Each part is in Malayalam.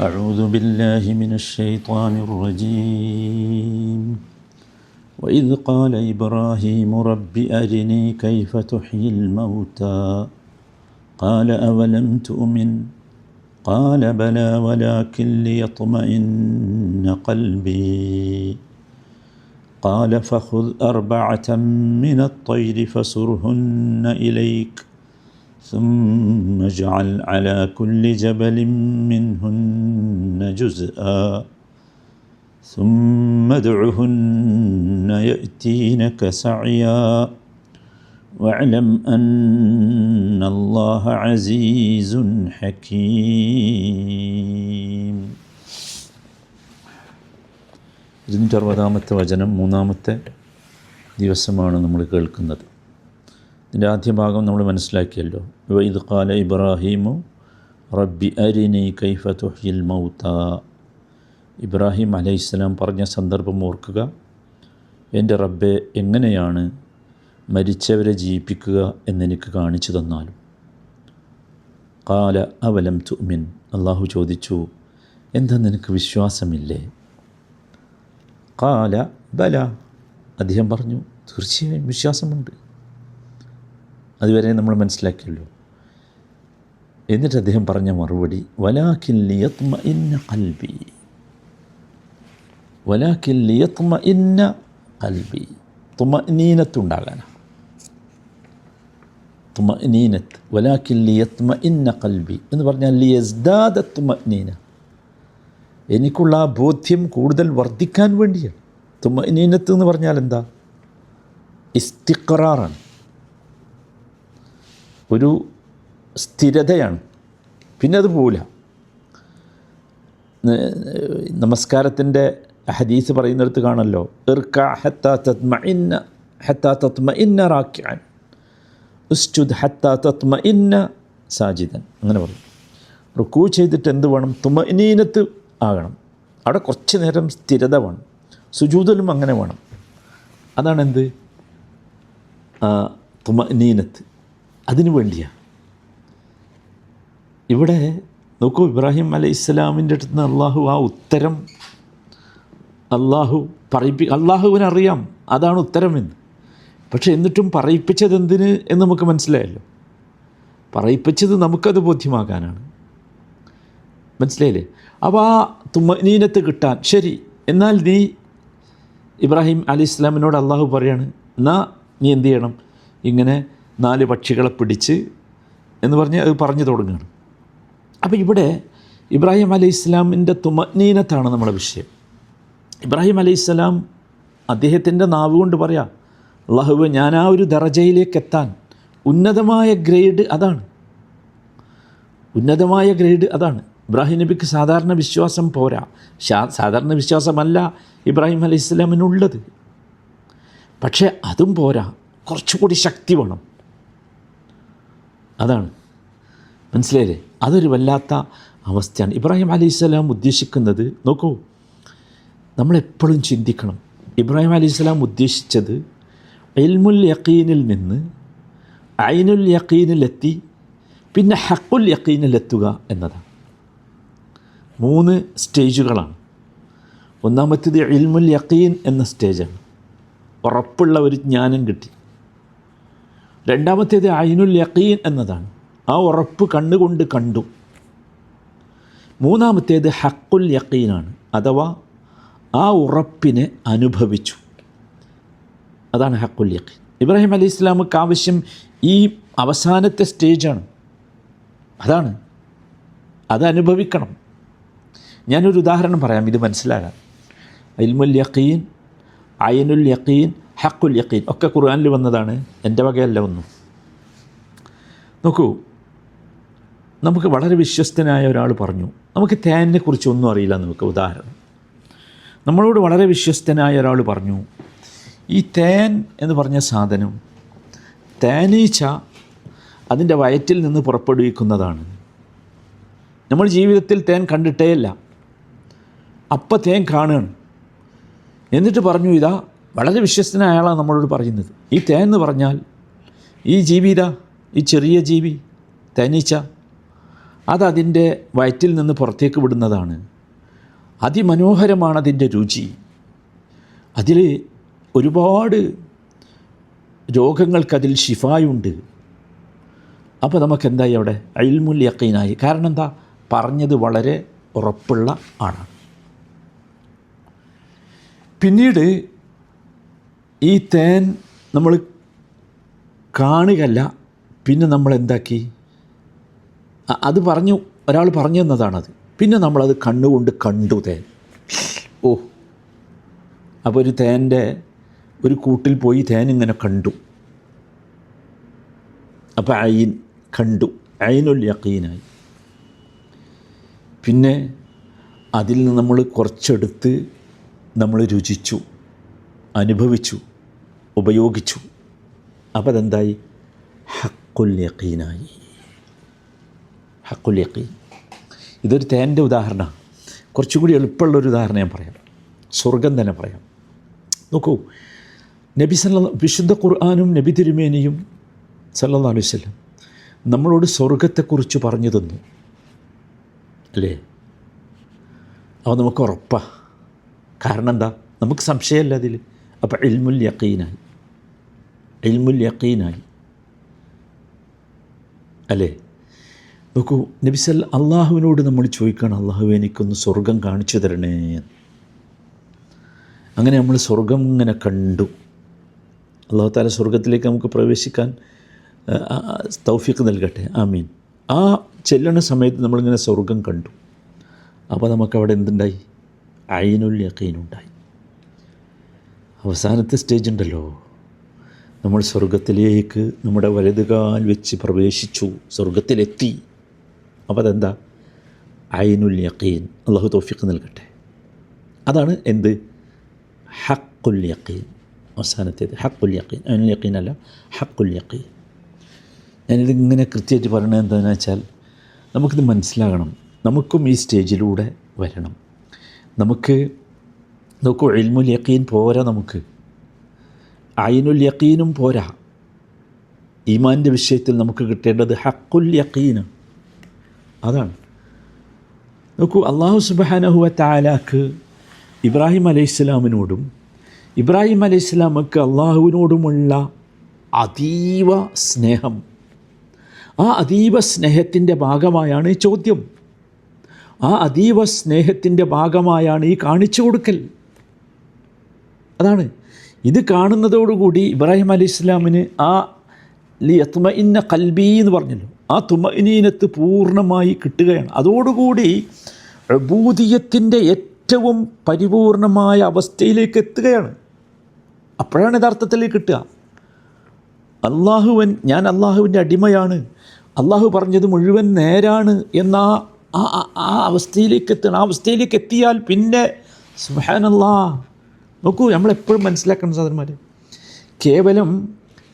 أعوذ بالله من الشيطان الرجيم. وإذ قال إبراهيم رب أرني كيف تحيي الموتى؟ قال أولم تؤمن؟ قال بلى ولكن ليطمئن قلبي. قال فخذ أربعة من الطير فصرهن إليك. ثم اجعل على كل جبل منهن جزءا ثم ادعهن يأتينك سعيا واعلم أن الله عزيز حكيم ഇരുന്നൂറ്റി അറുപതാമത്തെ വചനം മൂന്നാമത്തെ ദിവസമാണ് നമ്മൾ കേൾക്കുന്നത് ഇതിന്റെ ആദ്യ ഭാഗം നമ്മൾ മനസ്സിലാക്കിയല്ലോ. വൈദ് കാല ഇബ്രാഹീമു റബ്ബി അരിനി കൈഫ തുഹിൽ മൗത്ത. ഇബ്രാഹിം അലൈഹിസ്സലാം പറഞ്ഞ സന്ദർഭം ഓർക്കുക. എന്റെ റബ്ബെ എങ്ങനെയാണ് മരിച്ചവരെ ജീവിപ്പിക്കുക എന്നെനിക്ക് കാണിച്ചു തന്നാലും? കാല അവലം തുമിൻ. അള്ളാഹു ചോദിച്ചു എന്താ നിനക്ക് വിശ്വാസമില്ലേ? കാല ബല. അദ്ദേഹം പറഞ്ഞു തീർച്ചയായും വിശ്വാസമുണ്ട്. അതുവരെ നമ്മൾ മനസ്സിലാക്കിയല്ലോ എന്നിട്ട് അദ്ദേഹം പറഞ്ഞ മറുപടി വലാക്കിൻ ലിയത്മ ഇന്ന കൽബി വലാക്കിൻ ലിയത്മ ഇന്ന കൽബി തുമനീനത്തുണ്ടാകാനാണ് തുമനീനത്ത് വലാക്കിൻ ലിയത്മ ഇന്ന കൽബി എന്ന് പറഞ്ഞാൽ ലിയസ്ദാദ തുമനീന എനിക്കുള്ള ആ ബോധ്യം കൂടുതൽ വർദ്ധിക്കാൻ വേണ്ടിയാണ്. തുമനീനത്ത് എന്ന് പറഞ്ഞാൽ എന്താ? ഇസ്തിഖറാറാണ്. ഒരു സ്ഥിരതയാണ്. പിന്നെ അത് പോവില്ല. നമസ്കാരത്തിന്റെ ഹദീസ് പറയുന്നിടത്ത് കാണല്ലോ. സാജിദൻ. അങ്ങനെ പറയും. റുക്കൂ ചെയ്തിട്ട് എന്ത് വേണം? തുമനീനത്ത് ആകണം. അവിടെ കുറച്ച് നേരം സ്ഥിരത വേണം. സുജൂതലും അങ്ങനെ വേണം. അതാണെന്ത്? തുമനീനത്ത് അതിനു വേണ്ടിയാണ് ഇവിടെ നോക്കൂ ഇബ്രാഹിം അലൈഹി ഇസ്ലാമിന്റെ അടുത്ത് നിന്ന് അള്ളാഹു ആ ഉത്തരം അള്ളാഹു പറയിപ്പി അള്ളാഹുവിനറിയാം അതാണ് ഉത്തരമെന്ന്. പക്ഷെ എന്നിട്ടും പറയിപ്പിച്ചത് എന്തിന് എന്ന് നമുക്ക് മനസ്സിലായല്ലോ. പറയിപ്പിച്ചത് നമുക്കത് ബോധ്യമാകാനാണ്. മനസ്സിലായില്ലേ? അപ്പോൾ ആ തുമ്മനീനത്ത് കിട്ടാൻ ശരി എന്നാൽ നീ ഇബ്രാഹിം അലി ഇസ്ലാമിനോട് അള്ളാഹു പറയാണ് എന്നാ നീ എന്ത് ചെയ്യണം? ഇങ്ങനെ നാല് പക്ഷികളെ പിടിച്ച് എന്ന് പറഞ്ഞ് അത് പറഞ്ഞു തുടങ്ങുകയാണ്. അപ്പോൾ ഇവിടെ ഇബ്രാഹിം അലൈഹി ഇസ്ലാമിന്റെ തുമനീനത്താണ് നമ്മുടെ വിഷയം. ഇബ്രാഹിം അലൈഹി ഇസ്ലാം അദ്ദേഹത്തിന്റെ നാവ് കൊണ്ട് പറയാം അള്ളാഹുബ് ഞാൻ ആ ഒരു ദറജയിലേക്ക് എത്താൻ ഉന്നതമായ ഗ്രേഡ് അതാണ്. ഉന്നതമായ ഗ്രേഡ് അതാണ്. ഇബ്രാഹിം നബിക്ക് സാധാരണ വിശ്വാസം പോരാ. സാധാരണ വിശ്വാസമല്ല ഇബ്രാഹിം അലൈഹി ഇസ്ലാമിനുള്ളത്. പക്ഷേ അതും പോരാ. കുറച്ചുകൂടി ശക്തി വേണം. അതാണ്. മനസ്സിലായില്ലേ? അതൊരു വല്ലാത്ത അവസ്ഥയാണ്. ഇബ്രാഹിം അലൈഹിസ്സലാം ഉദ്ദേശിക്കുന്നത് നോക്കൂ നമ്മളെപ്പോഴും ചിന്തിക്കണം. ഇബ്രാഹിം അലൈഹിസ്സലാം ഉദ്ദേശിച്ചത് എൽമുൽ യക്കീനിൽ നിന്ന് ഐനുൽ യക്കീനിലെത്തി പിന്നെ ഹക്കുൽ യക്കീനിലെത്തുക എന്നതാണ്. മൂന്ന് സ്റ്റേജുകളാണ്. ഒന്നാമത്തേത് ഇൽമുൽ യക്കീൻ എന്ന സ്റ്റേജാണ്. ഉറപ്പുള്ള ഒരു ജ്ഞാനം കിട്ടി. രണ്ടാമത്തേത് അയിനുൽ യക്കീൻ എന്നതാണ്. ആ ഉറപ്പ് കണ്ണുകൊണ്ട് കണ്ടു. മൂന്നാമത്തേത് ഹക്കുൽ യക്കീനാണ് അഥവാ ആ ഉറപ്പിനെ അനുഭവിച്ചു. അതാണ് ഹക്കുൽ യക്കീൻ ഇബ്രാഹിം അലി ഇസ്ലാമുക്ക് ആവശ്യം ഈ അവസാനത്തെ സ്റ്റേജാണ്. അതാണ്. അത് അനുഭവിക്കണം. ഞാനൊരു ഉദാഹരണം പറയാം. ഇത് മനസ്സിലാകാൻ അൽമുൽ യക്കീൻ അയനുൽ യക്കീൻ ഹക്കുൽ യക്കീൻ ഒക്കെ ഖുർആാനിൽ വന്നതാണ്. എന്റെ വകയല്ല ഒന്നും. നോക്കൂ നമുക്ക് വളരെ വിശ്വസ്തനായ ഒരാൾ പറഞ്ഞു. നമുക്ക് തേനിനെ കുറിച്ച് ഒന്നും അറിയില്ല നമുക്ക് ഉദാഹരണം. നമ്മളോട് വളരെ വിശ്വസ്തനായ ഒരാൾ പറഞ്ഞു ഈ തേൻ എന്ന് പറഞ്ഞ സാധനം തേനീച്ച അതിന്റെ വയറ്റിൽ നിന്ന് പുറപ്പെടുവിക്കുന്നതാണ്. നമ്മൾ ജീവിതത്തിൽ തേൻ കണ്ടിട്ടേയല്ല. അപ്പം തേൻ കാണുകയാണ്. എന്നിട്ട് പറഞ്ഞു ഇതാ വളരെ വിശ്വസ്തനായ ആളാണ് നമ്മളോട് പറയുന്നത്. ഈ തേൻ എന്ന് പറഞ്ഞാൽ ഈ ജീവിത ഈ ചെറിയ ജീവി തേനീച്ച അതതിന്റെ വയറ്റിൽ നിന്ന് പുറത്തേക്ക് വിടുന്നതാണ്. അതിമനോഹരമാണ് അതിന്റെ രുചി. അതിൽ ഒരുപാട് രോഗങ്ങൾക്കതിൽ ശിഫായുണ്ട്. അപ്പോൾ നമുക്കെന്തായി അവിടെ? അയിൽമുൽ യക്കീനായി കാരണം എന്താ പറഞ്ഞത് വളരെ ഉറപ്പുള്ള ആളാണ്. പിന്നീട് ഈ തേൻ നമ്മൾ കാണുകയല്ല പിന്നെ നമ്മൾ എന്താക്കി? അത് പറഞ്ഞു ഒരാൾ പറഞ്ഞു തന്നതാണത്. പിന്നെ നമ്മളത് കണ്ണുകൊണ്ട് കണ്ടു തേൻ. ഓ അപ്പോൾ ഒരു തേന്റെ ഒരു കൂട്ടിൽ പോയി തേൻ ഇങ്ങനെ കണ്ടു. അപ്പോൾ അയിൻ കണ്ടു. അയിനുൽ യക്കീനായി പിന്നെ അതിൽ നിന്ന് നമ്മൾ കുറച്ചെടുത്ത് നമ്മൾ രുചിച്ചു അനുഭവിച്ചു. ഉപയോഗിച്ചു. അപ്പോൾ അതെന്തായി? ഹക്കുൽ യക്കീനായി. ഹക്കുൽ യക്കീൻ. ഇതൊരു തേന്റെ ഉദാഹരണമാണ്. കുറച്ചും കൂടി എളുപ്പമുള്ളൊരു ഉദാഹരണം ഞാൻ പറയാം. സ്വർഗം തന്നെ പറയാം. നോക്കൂ നബി സല്ല വിശുദ്ധ ഖുർആാനും നബി തിരുമേനിയും സല്ലാ അലൈഹി വല്ലം നമ്മളോട് സ്വർഗത്തെക്കുറിച്ച് പറഞ്ഞു തന്നു. അല്ലേ? അപ്പോൾ നമുക്ക് ഉറപ്പാണ് കാരണം എന്താ? നമുക്ക് സംശയമല്ല അതിൽ. അപ്പോൾ ഇൽമുൽ യക്കീനായി. ഇൽമുൽ യക്കീനായി അല്ലേ? നോക്കൂ നബിസൽ അള്ളാഹുവിനോട് നമ്മൾ ചോദിക്കണം അള്ളാഹു എനിക്കൊന്ന് സ്വർഗം കാണിച്ചു തരണേ. അങ്ങനെ നമ്മൾ സ്വർഗം ഇങ്ങനെ കണ്ടു. അള്ളാഹു താല സ്വർഗത്തിലേക്ക് നമുക്ക് പ്രവേശിക്കാൻ തൗഫീഖ് നൽകട്ടെ. ആമീൻ. ആ ചെല്ലണ സമയത്ത് നമ്മളിങ്ങനെ സ്വർഗം കണ്ടു. അപ്പോൾ നമുക്കവിടെ എന്തുണ്ടായി? അയിനുൽ യക്കീനുണ്ടായി അവസാനത്തെ സ്റ്റേജ് ഉണ്ടല്ലോ. നമ്മൾ സ്വർഗത്തിലേക്ക് നമ്മുടെ വലതുകാൽ വെച്ച് പ്രവേശിച്ചു. സ്വർഗത്തിലെത്തി അപ്പോൾ അതെന്താ? ഐനുൽ യക്കീൻ അള്ളാഹു തോഫിക്ക് നൽകട്ടെ. അതാണ് എന്ത്? ഹക്കുൽ യക്കീൻ അവസാനത്തേത്. ഹക്കുൽ യക്കീൻ അയിനുൽ യക്കീൻ അല്ല ഹക്കുൽ യക്കീൻ ഞാനിതിങ്ങനെ കൃത്യമായിട്ട് പറയണത് എന്താണെന്ന് വെച്ചാൽ നമുക്കിത് മനസ്സിലാകണം. നമുക്കും ഈ സ്റ്റേജിലൂടെ വരണം. നമുക്ക് നോക്കൂ ഇൽമുൽ യക്കീൻ പോരാ നമുക്ക്. അയിനുൽ യക്കീനും പോരാ. ഈമാന്റെ വിഷയത്തിൽ നമുക്ക് കിട്ടേണ്ടത് ഹക്കുൽ യക്കീന് അതാണ്. നോക്കൂ അള്ളാഹു സുബാനഹുവ താലാക്ക് ഇബ്രാഹിം അലൈഹിസ്ലാമിനോടും ഇബ്രാഹിം അലൈഹിസ്ലാമക്ക് അള്ളാഹുവിനോടുമുള്ള അതീവ സ്നേഹം. ആ അതീവ സ്നേഹത്തിന്റെ ഭാഗമായാണ് ഈ ചോദ്യം. ആ അതീവ സ്നേഹത്തിന്റെ ഭാഗമായാണ് ഈ കാണിച്ചു കൊടുക്കൽ. അതാണ്. ഇത് കാണുന്നതോടുകൂടി ഇബ്രാഹിം അലി ഇസ്ലാമിന് ആ ലി അത്മ ഇന്ന കൽബി എന്ന് പറഞ്ഞല്ലോ ആ തുമനീനത്ത് പൂർണമായി കിട്ടുകയാണ്. അതോടുകൂടി അഭൂതിയത്തിന്റെ ഏറ്റവും പരിപൂർണമായ അവസ്ഥയിലേക്ക് എത്തുകയാണ്. അപ്പോഴാണ് യഥാർത്ഥത്തിൽ കിട്ടുക. അള്ളാഹുവൻ ഞാൻ അള്ളാഹുവിന്റെ അടിമയാണ്. അള്ളാഹു പറഞ്ഞത് മുഴുവൻ നേരാണ് എന്ന ആ ആ- അവസ്ഥയിലേക്ക് എത്തണം ആ അവസ്ഥയിലേക്ക് എത്തിയാൽ പിന്നെ സുഹാനല്ലാ നോക്കൂ നമ്മളെപ്പോഴും മനസ്സിലാക്കണം സാധനമാർ കേവലം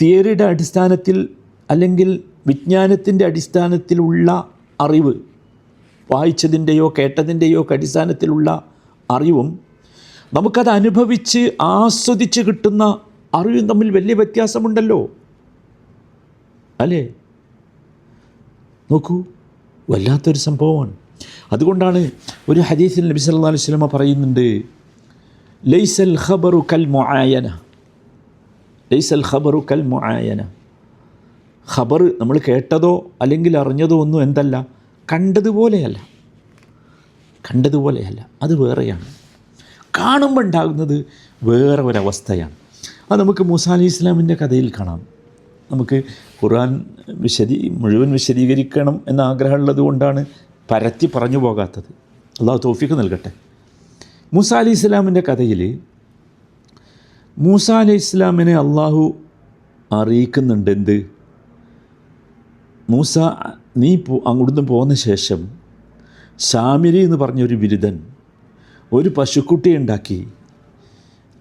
തിയറിയുടെ അടിസ്ഥാനത്തിൽ അല്ലെങ്കിൽ വിജ്ഞാനത്തിന്റെ അടിസ്ഥാനത്തിലുള്ള അറിവ് വായിച്ചതിന്റെയോ കേട്ടതിന്റെയോ അടിസ്ഥാനത്തിലുള്ള അറിവും നമുക്കത് അനുഭവിച്ച് ആസ്വദിച്ച് കിട്ടുന്ന അറിവും തമ്മിൽ വലിയ വ്യത്യാസമുണ്ടല്ലോ. അല്ലേ? നോക്കൂ വല്ലാത്തൊരു സംഭവമാണ്. അതുകൊണ്ടാണ് ഒരു ഹദീസിൽ നബി സല്ലല്ലാഹു അലൈഹി പറയുന്നുണ്ട് ലൈസൽ ഖബറു കൽ മുആയന. ലൈസൽ ഖബറു കൽ മുആയന. ഖബർ നമ്മൾ കേട്ടതോ അല്ലെങ്കിൽ അറിഞ്ഞതോ ഒന്നും എന്തല്ല കണ്ടതുപോലെയല്ല. കണ്ടതുപോലെയല്ല. അത് വേറെയാണ്. കാണുമ്പോൾ ഉണ്ടാകുന്നത് വേറെ ഒരവസ്ഥയാണ്. അത് നമുക്ക് മൂസ അലി ഇസ്ലാമിന്റെ കഥയിൽ കാണാം. നമുക്ക് ഖുർആൻ വിശദീ മുഴുവൻ വിശദീകരിക്കണം എന്ന ആഗ്രഹമുള്ളത് കൊണ്ടാണ് പരത്തി പറഞ്ഞു പോകാത്തത്. അള്ളാഹു തോഫിക്ക് നൽകട്ടെ. മൂസ അലി ഇസ്ലാമിന്റെ കഥയിൽ മൂസ അലി ഇസ്ലാമിനെ അള്ളാഹു അറിയിക്കുന്നുണ്ട് എന്ത്? മൂസ നീ പോ അങ്ങോട്ട് പോകുന്ന ശേഷം ശാമിരി എന്ന് പറഞ്ഞൊരു ബിരുദൻ ഒരു പശുക്കുട്ടി ഉണ്ടാക്കി.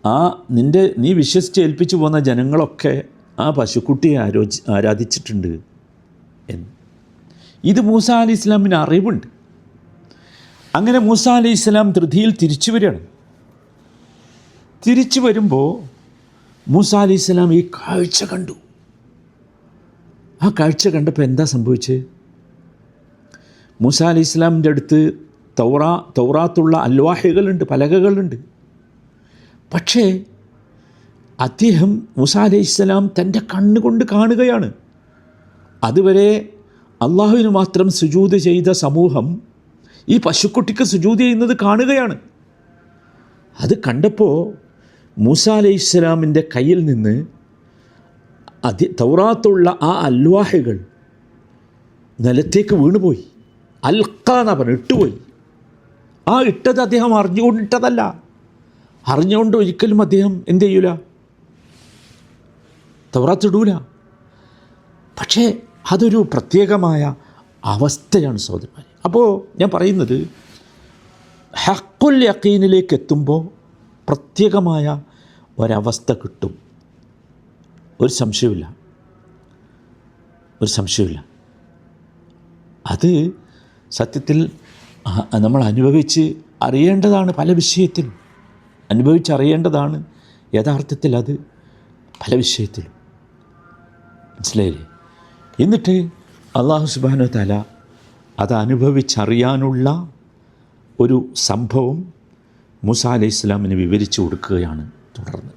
ആ നിന്റെ നീ വിശ്വസിച്ച് ഏൽപ്പിച്ചു പോകുന്ന ജനങ്ങളൊക്കെ ആ പശുക്കുട്ടിയെ ആരോചി ആരാധിച്ചിട്ടുണ്ട് എന്ന്. ഇത് മൂസ അലി ഇസ്ലാമിന് അറിവുണ്ട്. അങ്ങനെ മൂസ അലി ഇസ്ലാം ധൃതിയിൽ തിരിച്ചു വരികയാണ്. തിരിച്ചു വരുമ്പോൾ മൂസ അലി ഇസ്ലാം ഈ കാഴ്ച കണ്ടു. ആ കാഴ്ച കണ്ടപ്പോൾ എന്താ സംഭവിച്ചത് മൂസ അലി ഇസ്ലാമിന്റെ അടുത്ത് തൗറാ തൗറാത്തുള്ള അൽവാഹികളുണ്ട് പലകകളുണ്ട്. പക്ഷേ അദ്ദേഹം മൂസ അലി ഇസ്ലാം തന്റെ കണ്ണുകൊണ്ട് കാണുകയാണ്. അതുവരെ അള്ളാഹുവിന് മാത്രം സുജൂത് ചെയ്ത സമൂഹം ഈ പശുക്കുട്ടിക്ക് സുജൂതി ചെയ്യുന്നത് കാണുകയാണ്. അത് കണ്ടപ്പോൾ മൂസ അലൈഹി ഇസ്ലാമിന്റെ കയ്യിൽ നിന്ന് അതി തൗറാത്തുള്ള ആ അൽവാഹകൾ നിലത്തേക്ക് വീണുപോയി. അൽക്കാന്ന പറഞ്ഞു ഇട്ടുപോയി. ആ ഇട്ടത് അദ്ദേഹം അറിഞ്ഞുകൊണ്ട് ഇട്ടതല്ല അറിഞ്ഞുകൊണ്ട് ഒരിക്കലും അദ്ദേഹം എന്ത് ചെയ്യൂല? തൗറാത്തിടൂല. പക്ഷേ അതൊരു പ്രത്യേകമായ അവസ്ഥയാണ് സഹോദരന്മാർ അപ്പോൾ ഞാൻ പറയുന്നത് ഹക്കുൽ യക്കീനിലേക്ക് എത്തുമ്പോൾ പ്രത്യേകമായ ഒരവസ്ഥ കിട്ടും. ഒരു സംശയമില്ല ഒരു സംശയമില്ല അത് സത്യത്തിൽ നമ്മൾ അനുഭവിച്ച് അറിയേണ്ടതാണ് പല വിഷയത്തിലും. അനുഭവിച്ചറിയേണ്ടതാണ് യഥാർത്ഥത്തിൽ അത് പല വിഷയത്തിലും. മനസ്സിലായില്ലേ? എന്നിട്ട് അള്ളാഹു സുബാനു തല അത് അനുഭവിച്ചറിയാനുള്ള ഒരു സംഭവം മൂസ അലൈഹി ഇസ്ലാമിന് വിവരിച്ചു കൊടുക്കുകയാണ് തുടർന്ന്.